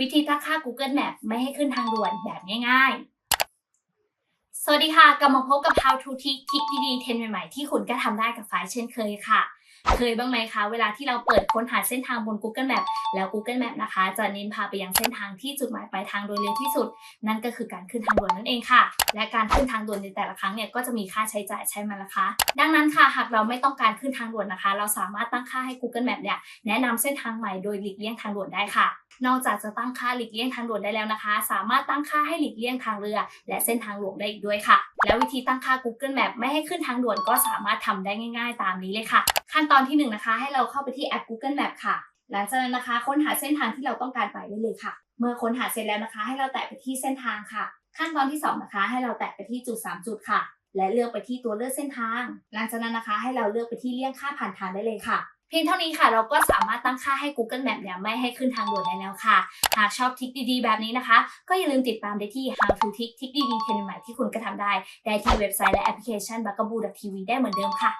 วิธีตั้งค่า Google Map ไม่ให้ขึ้นทางด่วนแบบง่ายๆ สวัสดีค่ะ กลับมาพบกับ How to Tick ทิกดีๆเทรนใหม่ๆ ที่คุณก็ทำได้กับฝ่ายเช่นเคยค่ะ เคยบ้างไหมคะ เวลาที่เราเปิดค้นหาเส้นทางบน Google Map แล้ว Google Map นะคะ จะเน้นพาไปยังเส้นทางที่จุดหมายปลายทางโดยเร็วที่สุด นั่นก็คือการขึ้นทางด่วนนั่นเองค่ะ และการขึ้นทางด่วนในแต่ละครั้งเนี่ยก็จะมีค่าใช้จ่ายใช่ไหมล่ะคะ ดังนั้นค่ะหากเราไม่ต้องการขึ้นทางด่วนนะคะ เราสามารถตั้งค่าให้ Google Map เนี่ยแนะนำเส้นทางใหม่โดยหลีกเลี่ยงทางด่วนได้ค่ะ นอกจากจะตั้งค่าหลีกเลี่ยงทางด่วนได้แล้วนะคะ สามารถตั้งค่าให้หลีกเลี่ยงทางเรือ และเส้นทางหลวงได้อีกด้วยค่ะ แล้ววิธีตั้งค่า Google Map ไม่ให้ขึ้นทางด่วนก็สามารถทำได้ง่าย ๆ ตามนี้เลยค่ะขั้นตอนที่หนึ่งนะคะให้เราเข้าไปที่แอป Google Map ค่ะ หลังจากนั้นนะคะ ค้นหาเส้นทางที่เราต้องการไปได้เลยค่ะ เมื่อค้นหาเสร็จแล้วนะคะ ให้เราแตะไปที่เส้นทางค่ะ ขั้นตอนที่สองนะคะ ให้เราแตะไปที่จุดสามจุดค่ะ และเลือกไปที่ตัวเลือกเส้นทาง หลังจากนั้นนะคะ ให้เราเลือกไปที่เลี่ยงค่าผ่านทางได้เลยค่ะเพียงเท่านี้ค่ะ เราก็สามารถตั้งค่าให้ Google Map เนี่ยไม่ให้ขึ้นทางด่วนได้แล้วค่ะ หากชอบทริคดีๆ แบบนี้นะคะ ก็อย่าลืมติดตามได้ที่ How to Tick ทริคดีๆเทรนด์ใหม่ที่คุณก็ทำได้ ได้ที่เว็บไซต์และแอปพลิเคชัน b u g a b o o TV ได้เหมือนเดิมค่ะ